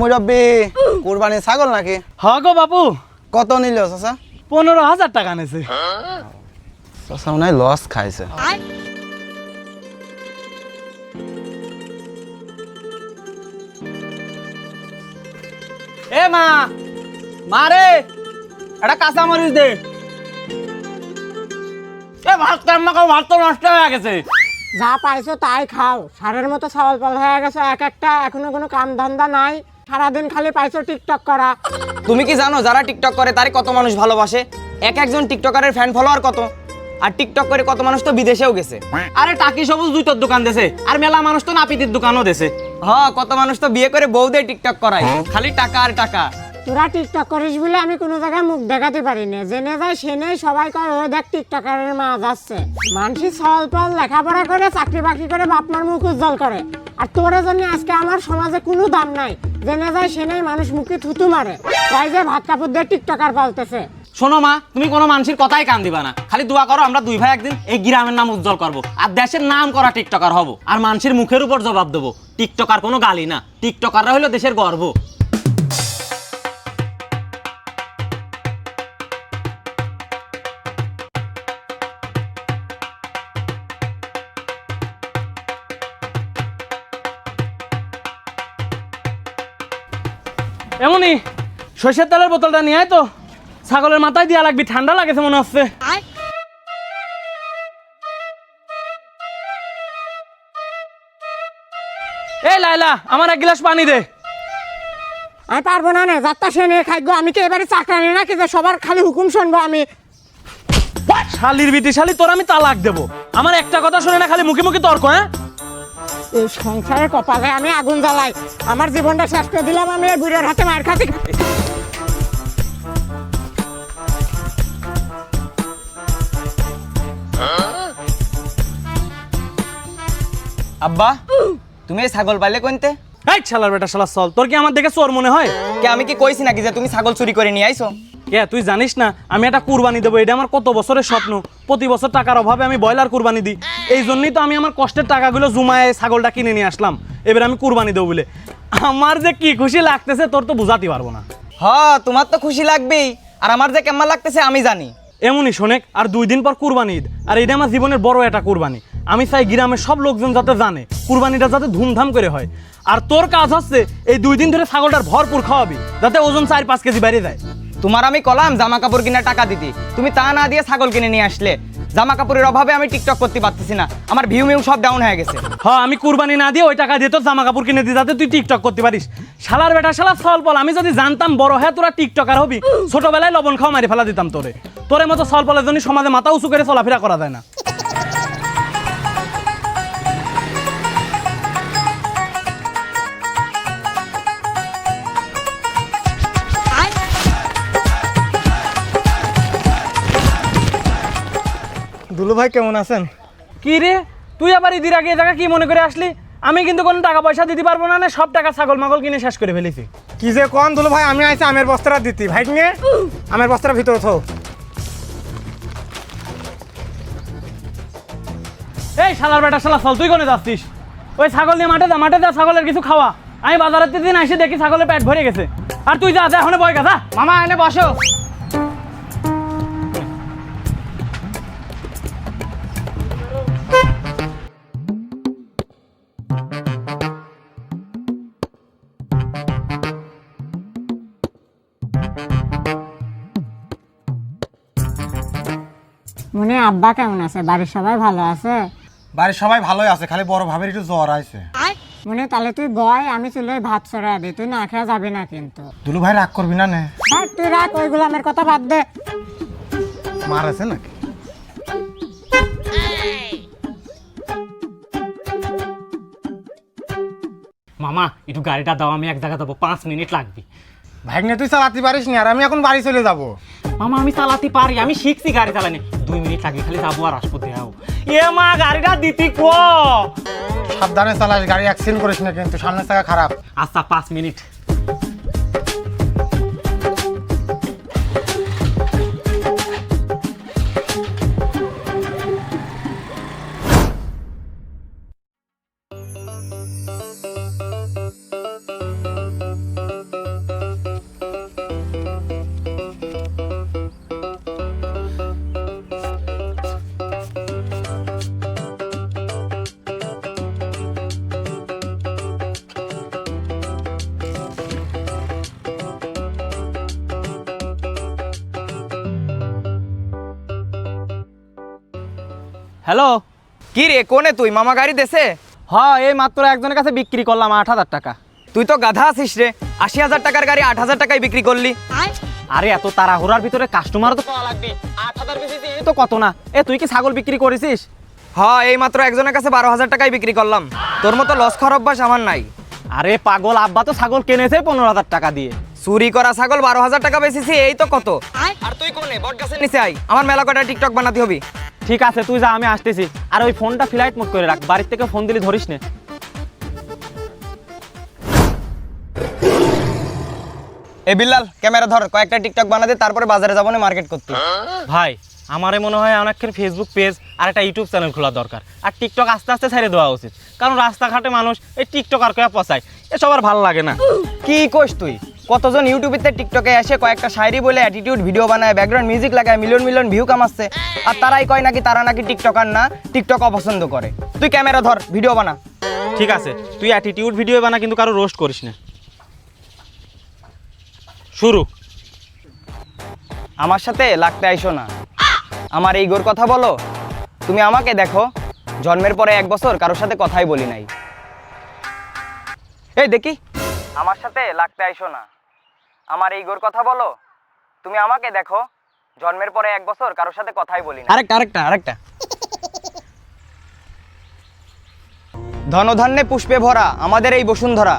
মুরব্বি কুরবানি ছাগল নাকি? হ গো বাপু। কত নিল চাচা? পনেরো হাজার টাকা নেছে। চাচা মনে লস খাইছে। এ মা মা রে একটা কাঁচা মরিচ দে। এ ভাত রান্না করো ভাত তো নষ্ট হয়ে গেছে। যা পাইছো তাই খাও। সারের মতো সওয়াল পাল হয়ে গেছে এক একটা এখনও কোনো কাম ধান্দা নাই। সারাদিন খালি পাইছো টিকটক করা। তুমি কি জানো যারা টিকটক করে তারে কত মানুষ ভালোবাসে? এক একজন টিকটকারের ফ্যান ফলোয়ার কত? আর টিকটক করে কত মানুষ তো বিদেশেও গেছে। আরে টাকি সবুজ জুতোর দোকান দেছে আর মেলা মানুষ তো নাপিতির দোকানও দেছে। হ কত মানুষ তো বিয়ে করে বউ দিয়ে টিকটক করায় খালি টাকা আর টাকা। তোরা টিকটক করিস বলে আমি কোনো জায়গায় মুখ দেখাতে পারি না। জেনে যায় সেনেই সবাই কয় ও দেখ টিকটকারের মা যাচ্ছে। মানসি সওয়াল পাল লেখাপড়া করে চাকরি বাকরি করে বাপ মার মুখ উজ্জ্বল করে। আর তোরা জন্য আজকে আমার সমাজে কোনো দাম নাই। জেনে যায় সে নাই মানুষ মুখে থুতু মারে। তাই যে ভাত কাপড় দিয়ে টিকটকার পালতেছে। শোনো মা, তুমি কোনো মানুষের কথাই কান দিবা না। খালি দোয়া করো, আমরা দুই ভাই একদিন এই গ্রামের নাম উজ্জ্বল করব। আর দেশের নাম করা টিকটকার হব। আর মানুষের মুখের উপর জবাব দেবো। টিকটকার কোনো গালি না। টিকটকাররা হলো দেশের গর্ব। এমনই সর্ষের তেলের বোতলটা নিয়ে আয় তো। ছাগলের মাথায় দিয়া লাগবি ঠান্ডা লাগেছে মনে হচ্ছে। এই লাইলা আমার এক গ্লাস পানি দে। আমি পারব না না যাত্রা সে নিয়ে খাইগো। আমি কি এবারে চাকরানি নাকি যে সবার খালি হুকুম শুনব আমি? শালির বিটি শালি তোর আমি তালাক দেবো। আমার একটা কথা শুনে না খালি মুখে মুখে তর্ক হ্যাঁ? এই সংসারের কপালে আমি আগুন জ্বালাই। আমার জীবনটা শেষ করে দিলাম আমি এই বুড়োর হাতে মার খাতে আব্বা তুমি এই ছাগল পাইলে কোনতে? এই শালার বেটা শালা চল তোর কি আমার দেখে চোর মনে হয়? কে আমি কি কইছি নাকি যে তুমি ছাগল চুরি করে নিয়ে আইছো? কে তুই জানিস না আমি একটা কুরবানি দেবো এটা আমার কত বছরের স্বপ্ন? প্রতি বছর টাকার অভাবে আমি ব্রয়লার কুরবানি দিই। এই জন্যই তো আমি আমার কষ্টের টাকাগুলো জুমায় ছাগলটা কিনে নিয়ে আসলাম। এবার আমি কুরবানি দেবো বলে। আমার যে কি খুশি লাগতেছে তোর তো বুঝাতে পারব না। হ তোমার তো খুশি লাগবেই। আর আমার যে কেমন লাগতেছে আমি জানি। এমনই শোনেক আর দুই দিন পর কুরবানি ঈদ। আর এটা আমার জীবনের বড় একটা কুরবানি। আমি চাই গ্রামের সব লোকজন যাতে জানে কুরবানিটা যাতে ধুমধাম করে হয়। আর তোর কাজ হচ্ছে এই দুই দিন ধরে ছাগলটার ভরপুর খাওয়াবি যাতে ওজন চার পাঁচ কেজি বাইরে যায়। তোমার আমি কলাম জামা কাপড় কিনা টাকা দিতি। তুমি তা না দিয়ে ছাগল কিনে নিয়ে আসলে। জামা কাপড়ের অভাবে আমি টিকটক করতে পারতেছি না। আমার ভিউ মিউ সব ডাউন হয়ে গেছে। হ্যাঁ আমি কুরবানি না দিয়ে ওই টাকা দিয়ে তোর জামা কাপড় কিনে দিই, যাতে তুই টিকটক করতে পারিস। শালার বেটা, শালা ফল পল আমি যদি জানতাম বড় হ্যাঁ তোরা টিকটকার হবি, ছোটবেলায় লবণ খাওয়া মারি ফেলা দিতাম তোরে। তোরে মতো ফল পলের জন্য সমাজে মাথা উঁচু করে চলাফেরা করা যায় না। দুলু ভাই কেমন আছেন? কি রে? তুই আবার ঈদের আগে এ জায়গা কি মনে করে আসলি? আমি কিন্তু কোনো টাকা পয়সা দিতে পারব না না সব টাকা ছাগল মাগল কিনে শেষ করে ফেলেছি। কি যে কোন দুলু ভাই আমি আইছি আমের বস্তাটা দিতি। ভাই নিয়ে আমের বস্তার ভিতরে থো। এই শালার বেটা শালা ফল তুই কোনে যাচ্ছিস। ওই ছাগল নিয়ে মাঠে যা মাঠে যা ছাগলের কিছু খাওয়া। আমি বাজারের দিন এসে দেখি ছাগলের পেট ভরে গেছে। আর তুই যা যা এখন বয় গাছা মামা এনে বসো। আব্বা কেমন আছে? বাড়ির সবাই ভালো আছে? বাড়ির সবাই ভালোই আছে খালি বড় ভাবের একটু জ্বর আছে মনে তাহলে তুই বয় আমি চলে ভাত চড়া দিই। তুই না খেয়ে যাবি না কিন্তু। দুলু ভাই রাগ করবি না নে? হ্যাঁ তুই রাখ ওইগুলো আমার কথা বাদ দে। মার আছে নাকি? মামা একটু গাড়িটা দাও আমি এক জায়গা যাব পাঁচ মিনিট লাগবে। ভাই নিয়ে তুই চালাতে পারিস নি আর আমি এখন বাড়ি চলে যাব। মামা আমি চালাতে পারি আমি শিখছি গাড়ি চালানি। দুই মিনিট লাগে খালি যাব আর আসব দেও এ মা গাড়িটা দিতি কো। সাবধানে চালাস গাড়ি অ্যাক্সিডেন্ট করিস না কিন্তু সামনের চাকা খারাপ। আচ্ছা পাঁচ মিনিট। হ্যালো? কি রে কোনে তুই? মামা গাড়ি দেছে? হ এই মাত্র একজনের কাছে বিক্রি করলাম আট হাজার টাকা। তুই তো গাধা আছিস রে। আশি হাজার টাকার গাড়ি আট হাজার টাকায় বিক্রি করলি। আরে এত তাড়াহুড়ার ভিতরে কাস্টমার তো পাওয়া লাগবে। আট হাজার বেশি তো কত না? এ তুই কি ছাগল বিক্রি করেছিস? হ্যাঁ এই মাত্র একজনের কাছে বারো হাজার টাকায় বিক্রি করলাম। তোর মতো লস খারাপ অভ্যাস আমার নাই। আরে পাগল আব্বা তো ছাগল কিনেছে পনেরো হাজার টাকা দিয়ে। চুরি করা ছাগল বারো হাজার টাকা বেচেছি এই তো কত? আর তুই কোনে? বট গাছের নিচে আই আমার মেলা কটা টিকটক বানাতে হবি? ঠিক আছে তুই যা আমি আসতেছি। আর ওই ফোনটা ফ্লাইট মোড করে রাখ বাড়ির থেকে ফোন দিলি ধরিস না। এ বিল্লাল ক্যামেরা ধর কয়েকটা টিকটক বানাতে তারপরে বাজারে যাব না মার্কেট করতে। ভাই আমারে মনে হয় অনেকের ফেসবুক পেজ আর একটা ইউটিউব চ্যানেল খোলা দরকার। আর টিকটক আস্তে আস্তে ছেড়ে দেওয়া উচিত। কারণ রাস্তাঘাটে মানুষ এই টিকটক আর কয়া পচায় এসব আর ভালো লাগে না। কি কোস তুই? কতজন ইউটিউবেতে টিকটকে এসে কয়েকটা শায়রি বলে অ্যাটিটিউড ভিডিও বানায় ব্যাকগ্রাউন্ড মিউজিক লাগায় মিলিয়ন মিলিয়ন ভিউ কামাচ্ছে। আর তারাই কয় নাকি তারা নাকি টিকটকার না টিকটক অপছন্দ করে। তুই ক্যামেরা ধর ভিডিও বানা। ঠিক আছে তুই অ্যাটিটিউড ভিডিও বানা কিন্তু কারও রোস্ট করিস না। শুরু। আমার সাথে লাগতে আইসো না। আমার এই গোর কথা বলো। তুমি আমাকে দেখো জন্মের পরে এক বছর কারোর সাথে কথাই বলি নাই। এই দেখি। আমার সাথে লাগতে আইসো না। আমার এই গোর কথা বলো তুমি আমাকে দেখো জন্মের পরে এক বছর কারোর সাথে কথাই বলি না। আরেকটা আরেকটা আরেকটা। ধনধান্যে পুষ্পে ভরা আমাদের এই বসুন্ধরা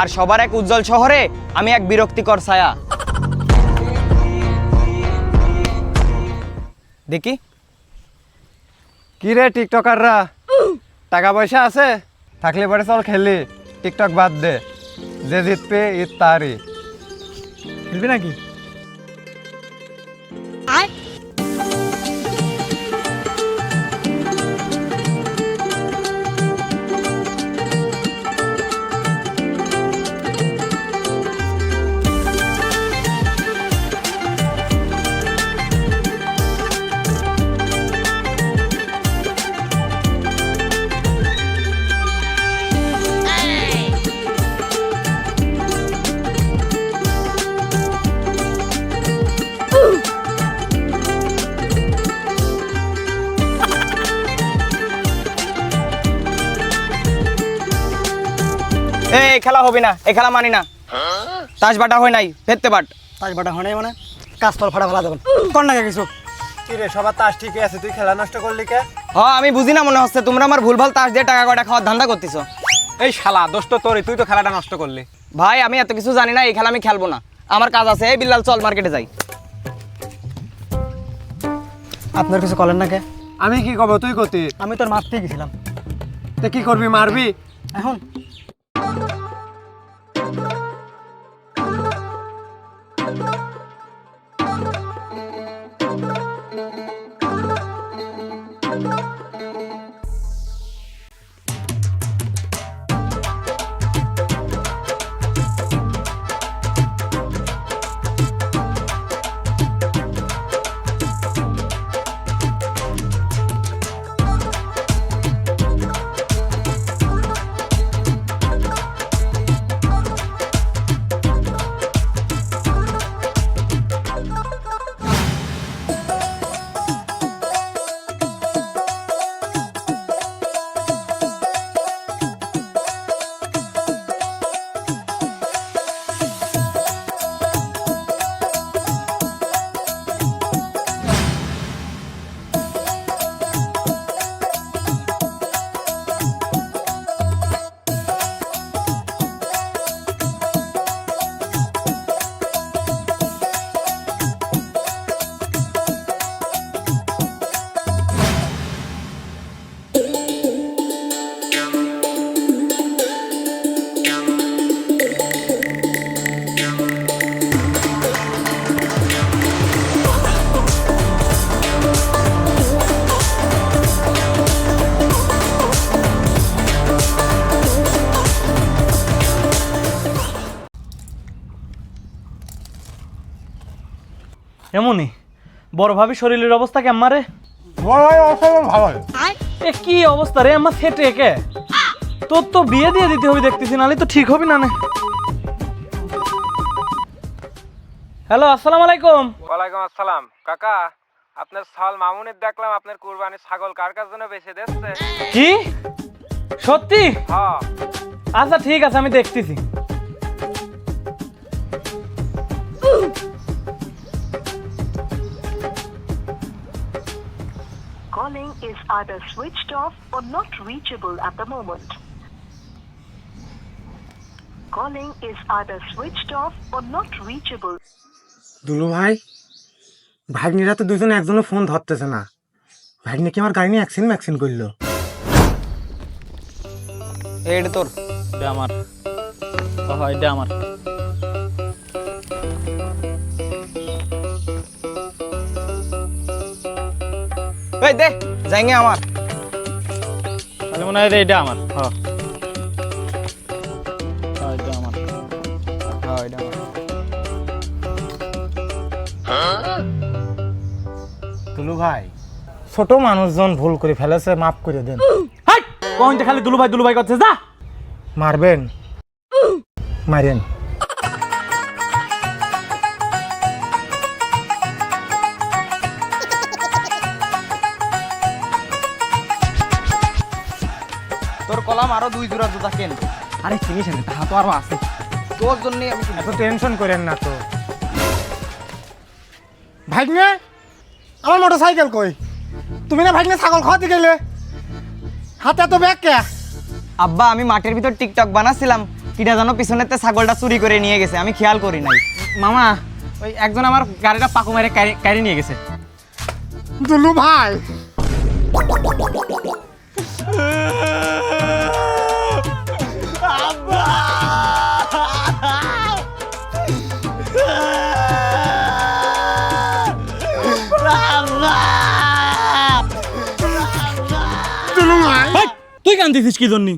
আর সবার এক উজ্জ্বল শহরে আমি এক বিরক্তিকর ছায়া। দেখি। কি রে টিকটকাররা? টাকা পয়সা আছে? থাকলে পরে চল খেলি। টিকটক বাদ দে। যে জিতবে ঈদ তারই খেলবি নাকি? এই খেলা হবে না এই খেলা মানি না। তাস বাটা হয় নাই ফেরতে বাট তাজ বাটা হয় মানে? কাজ তোর ফাটা ফেলা যাবেন কর না কিছু। কি রে সবার তাস ঠিকই আছে তুই খেলা নষ্ট করলি কে? হ আমি বুঝি না মনে হচ্ছে তোমরা আমার ভুলভাল তাস দিয়ে টাকা কয়টা খাওয়ার ধান্দা করতেছো। এই শালা দোষ তো তোরই তুই তো খেলাটা নষ্ট করলি। ভাই আমি এত কিছু জানি না এই খেলা আমি খেলব না। আমার কাজ আছে এই বিল্লাল চল মার্কেটে যাই। আপনার কিছু করেন না কে? আমি কি কব তুই কতি আমি তোর মারতে গেছিলাম। তো কি করবি মারবি? এখন? Thank you. এমনই? বড় ভাবি শরীরের অবস্থা কেমন রে ভালো এ কি অবস্থা রে আমার সেটে কে তোর তো বিয়ে দিয়ে দিতে হবে দেখতেছি নাহলে তো ঠিক হবে না নে। হ্যালো আসসালামু আলাইকুম। ওয়ালাইকুম আসসালাম। কাকা আপনার সাল মামুনের দেখলাম আপনার কুরবানি ছাগল কার কার জন্য বেঁচে দিচ্ছে? কি? সত্যি? হ্যাঁ আচ্ছা ঠিক আছে আমি দেখতেছি। Calling is either switched off or not reachable at the moment. Calling is either switched off or not reachable. Dulu ভাই ভাগ্নিরা তো দুজন একজনও ফোন ধরতেছে না ভাগ্নি কি আমার গাড়ি নিয়ে অ্যাক্সিডেন্ট ম্যাক্সিন করল এটা তোর এটা আমার হয় এটা আমার দে আমার। তাহলে মনে হয় এটা আমার। হ্যাঁ হ্যাঁ, এটা আমার। হ্যাঁ এটা আমার। দুলু ভাই ছোট মানুষজন ভুল করে ফেলেছে মাফ করে দেন। কখন খালি দুলু ভাই দুলু ভাই করছে যা। মারবেন। মারেন। কলাম আরও দুই জোড়া জুতা কেন? আরে চিনিস না তাহা তো আরও আছে। তোর জন্যই আমি এত টেনশন করেন না তো। ভাগ্নে আমার মোটর সাইকেল কই? তুমি না ভাগ্নে ছাগল খাওয়াতে গেলে? হাতে এত ব্যাগ কে? আব্বা আমি মাঠের ভিতর টিকটক বানাচ্ছিলাম কিটা যেন পিছনেতে ছাগলটা চুরি করে নিয়ে গেছে আমি খেয়াল করি নাই। মামা ওই একজন আমার গাড়িটা পাকু মেরে কারি নিয়ে গেছে। দুলু ভাই। তুই কি জন্যি।